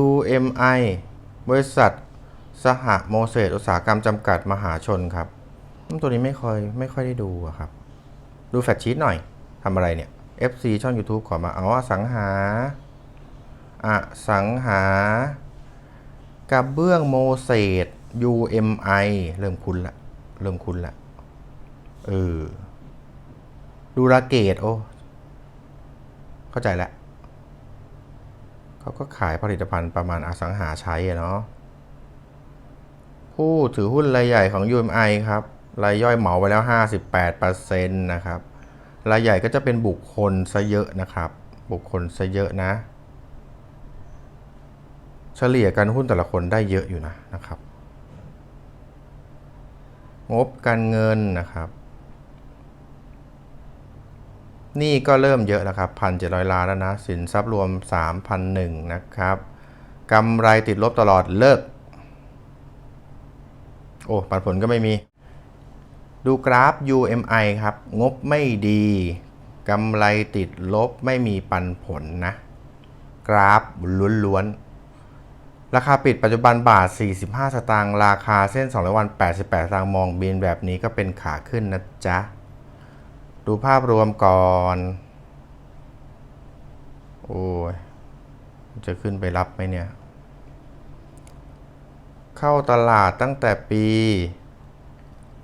UMI บริษัท สหโมเสสอุตสาหกรรมจำกัดมหาชนครับ ตัวนี้ไม่ค่อยไม่ค่อยได้ดูอะครับ ดูแฟตชีตหน่อยทำอะไรเนี่ย FC ช่อง YouTube ขอมาเอาอสังหาอสังหากระเบื้องโมเสส UMI เริ่มคุ้นละเริ่มคุ้นละเออดูราเกตโอ้ เข้าใจแล้ว เขาก็ขายผลิตภัณฑ์ประมาณอสังหาใช้เนาะผู้ถือหุ้นรายใหญ่ของ UMI ครับ รายย่อยเหมาไปแล้ว 58%นะครับ รายใหญ่ก็จะเป็นบุคคลซะเยอะนะครับ บุคคลซะเยอะนะ เฉลี่ยกันหุ้นแต่ละคนได้เยอะอยู่นะนะครับ งบการเงินนะครับ นี่ก็เริ่มเยอะแล้วครับพันเจ็ดร้อยล้านแล้วนะ สินทรัพย์รวม 3,001นะครับกำไรติดลบตลอดเลิก โอ้ปันผลก็ไม่มี ดูกราฟ UMI ครับ งบไม่ดีกำไรติดลบไม่มีปันผลนะ กราฟล้วนๆ ราคาปิดปัจจุบันบาท 45 สตางค์ราคาเส้น 200 วัน 88 สตางค์มองบินแบบนี้ก็เป็นขาขึ้นนะจ๊ะ ดูภาพรวมก่อน โอ้ย จะขึ้นไปรับไหมเนี่ย เข้าตลาดตั้งแต่ปี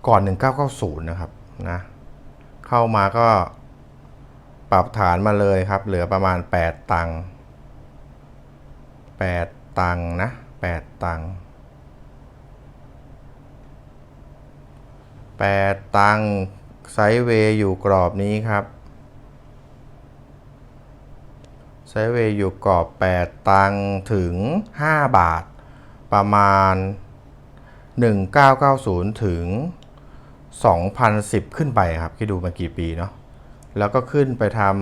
ก่อน 1990 นะครับนะ เข้ามาก็ปรับฐานมาเลยครับ เหลือประมาณ 8 ตังค์8ตังค์นะ 8 ตังค์8ตังค์ ไซด์เวย์อยู่กรอบนี้ครับ ไซด์เวย์อยู่กรอบ 8 ตังถึง 5 บาท ประมาณ 1990 ถึง 2010 ขึ้นไปครับ คิดดูมากี่ปีเนาะ แล้วก็ขึ้นไปทำ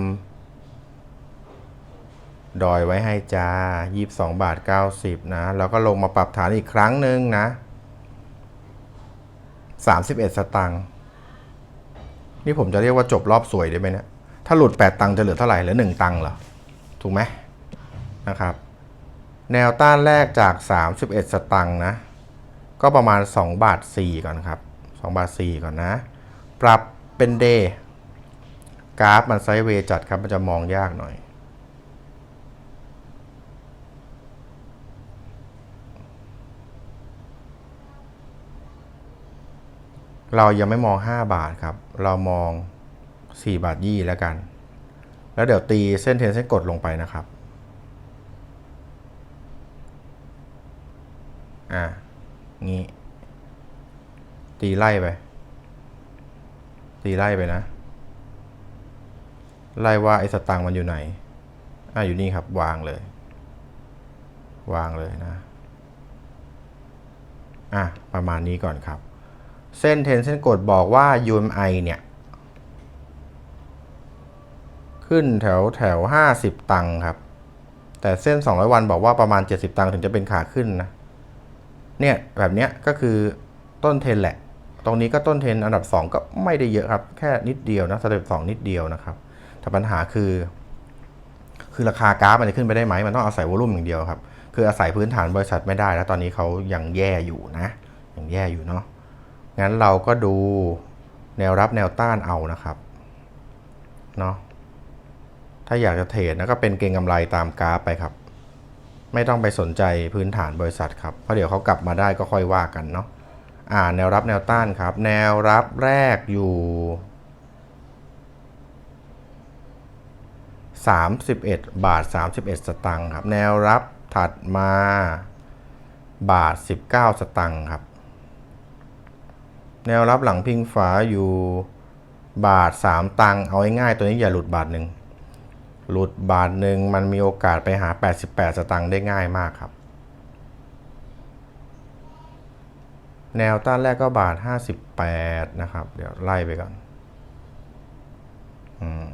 ดอยไว้ให้จ้า 22 บาท 90 นะ แล้วก็ลงมาปรับฐานอีกครั้งหนึ่งนะ 31 สตังค์ นี่ผมจะเรียกว่าจบรอบสวยได้ไหมเนี่ยถ้าหลุด 8 ตังค์จะเหลือเท่าไหร่เหลือ1ตังค์เหรอ ถูกไหมนะครับ แนวต้านแรกจาก 31 สตังค์นะ ก็ประมาณ 2 บาท 4 ก่อนครับ 2 บาท 4 ก่อนนะ ปรับเป็นเดย์กราฟมันไซด์เวย์จัดครับ มันจะมองยากหน่อย เรายังไม่มอง 5 บาทครับ เรามอง 4 บาทยี่แล้วกัน แล้วเดี๋ยวตีเส้นเทนเส้นกดลงไปนะครับ อะงี้ ตีไล่ไป ตีไล่ไปนะ ไล่ว่าไอ้สตังค์มันอยู่ไหน อะอยู่นี่ครับ วางเลย วางเลยนะ อะ ประมาณนี้ก่อนครับ เส้นเทนเส้นกดบอกว่า UMI เนี่ยขึ้นแถวแถว 50 ตังค์ครับ แต่เส้น 200 วันบอกว่าประมาณ 70 ตังค์ถึงจะเป็นขาขึ้นนะ เนี่ยแบบเนี้ยก็คือต้นเทนแหละ ตรงนี้ก็ต้นเทนอันดับ 2 ก็ไม่ได้เยอะครับ แค่นิดเดียวนะสเต็ปสองนิดเดียวนะครับ แต่ปัญหาคือ คือราคากราฟมันจะขึ้นไปได้ไหม มันต้องอาศัยวอลุ่มอย่างเดียวครับ คืออาศัยพื้นฐานบริษัทไม่ได้แล้วตอนนี้เขายังแย่อยู่นะ ยังแย่อยู่เนาะ งั้นเราก็ดูแนวรับแนวต้านเอานะครับเนาะถ้าอยากจะเทรดนะก็เป็นเก็งกำไรตามกราฟไปครับ ไม่ต้องไปสนใจพื้นฐานบริษัทครับ เพราะเดี๋ยวเขากลับมาได้ก็ค่อยว่ากันเนาะอ่าแนวรับแนวต้านครับ แนวรับแรกอยู่ 31 บาท 31 สตังค์ครับ แนวรับถัดมาบาท 19 สตังค์ครับ แนวรับหลังพิงฝาอยู่บาท 3 ตังค์เอาง่ายๆตัวนี้อย่าหลุดบาทหนึ่งหลุดบาทหนึ่งมันมีโอกาสไปหา 88 สตังค์ได้ง่ายมากครับ แนวต้านแรกก็บาท 58 นะครับ เดี๋ยวไล่ไปก่อนอืม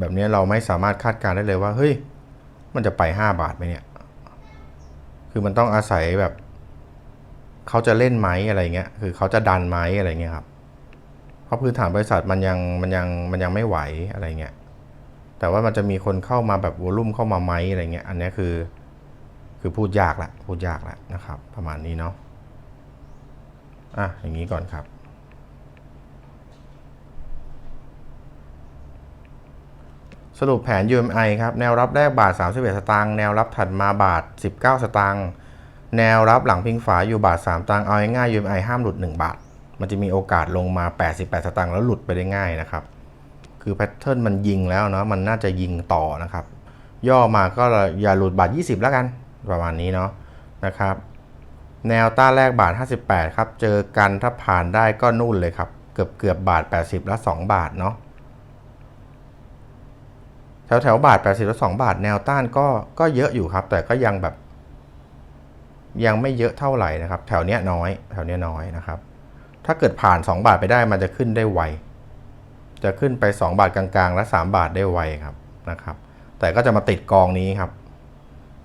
แบบนี้เราไม่สามารถคาดการณ์ได้เลยว่า เฮ้ย มันจะไป 5 บาทไหมเนี่ย คือมันต้องอาศัยแบบ เขาจะเล่นไหมอะไรเงี้ย คือเขาจะดันไหมอะไรเงี้ยครับ เพราะพื้นฐานบริษัทมันยังมันยังมันยังไม่ไหวอะไรเงี้ย แต่ว่ามันจะมีคนเข้ามาแบบวอลุ่มเข้ามาไหมอะไรเงี้ย อันนี้คือ คือพูดยากละพูดยากละนะครับ ประมาณนี้เนาะ อะอย่างนี้ก่อนครับ สรุปแผน UMI ครับ แนวรับแรกบาท 31 สตางค์ แนวรับถัดมาบาท 19 สตางค์ แนวรับหลังพิงฝาอยู่บาท 3ตางค์เอาง่ายๆ UMI ห้ามหลุด 1 บาท มันจะมีโอกาสลงมา 88 สตางค์แล้วหลุดไปได้ง่ายนะครับ คือแพทเทิร์นมันยิงแล้วเนาะมันน่าจะยิงต่อนะครับ ย่อมาก็อย่าหลุดบาท 20 แล้วกัน ประมาณนี้เนาะนะครับ แนวต้านแรกบาท 58 ครับ เจอกันถ้าผ่านได้ก็นู่นเลยครับ เกือบเกือบบาท 80 แล้ว 2 บาทเนาะแถวแถวบาท 80 แล้ว 2 บาท แนวต้านก็ก็เยอะอยู่ครับ แต่ก็ยังแบบ ยังไม่เยอะเท่าไหร่นะครับ แถวเนี้ยน้อยแถวเนี้ยน้อยนะครับ ถ้าเกิดผ่าน 2 บาทไปได้มันจะขึ้นได้ไว จะขึ้นไป 2 บาทกลางๆ และ 3 บาทได้ไวครับนะครับ แต่ก็จะมาติดกองนี้ครับ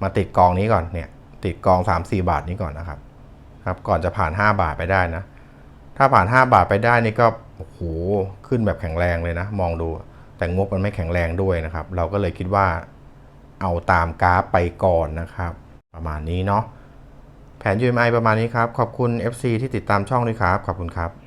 มาติดกองนี้ก่อนเนี่ย ติดกอง 3-4 บาทนี้ก่อนนะครับครับ ก่อนจะผ่าน 5 บาทไปได้นะ ถ้าผ่าน 5 บาทไปได้นี่ก็โอ้โหขึ้นแบบแข็งแรงเลยนะ มองดู แต่งบมันไม่แข็งแรงด้วยนะครับ เราก็เลยคิดว่าเอาตามกราฟไปก่อนนะครับ ประมาณนี้เนาะ แผน UMI ประมาณนี้ครับ ขอบคุณ FC ที่ติดตามช่องด้วยครับ ขอบคุณครับ